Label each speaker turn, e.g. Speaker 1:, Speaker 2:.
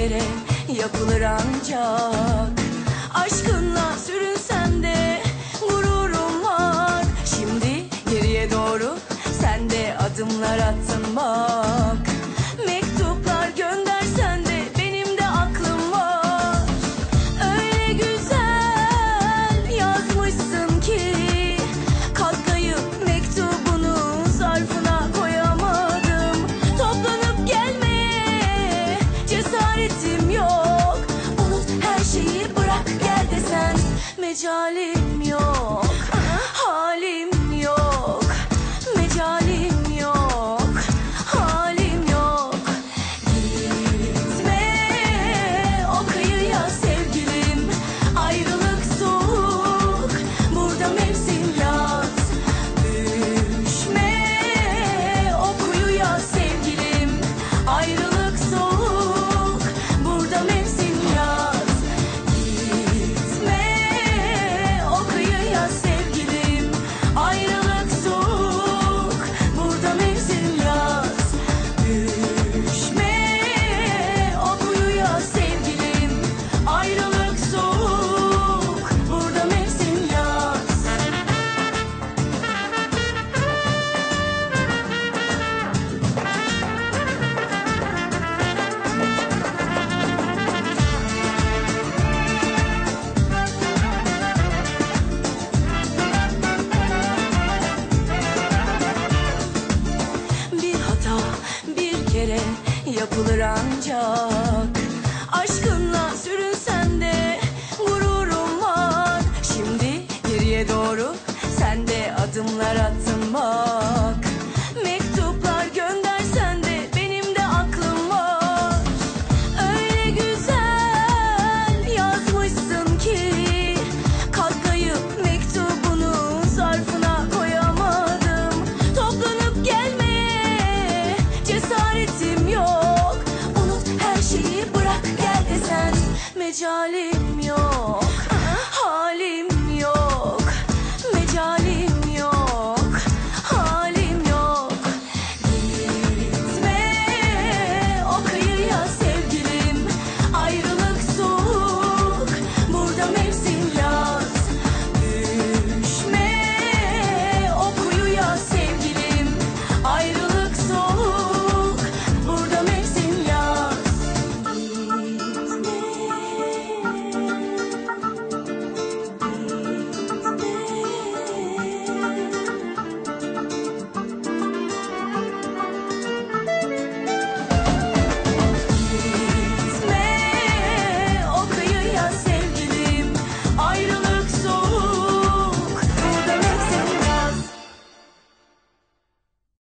Speaker 1: kere yapılır ancak. Aşkınla sürünsem de gururum var. Şimdi geriye doğru sen de adımlar attın bak. mecalim yok. yapılır ancak. Aşkınla sürünsen de gururum var Şimdi geriye doğru sen de adımlar attın bak mecalim yok.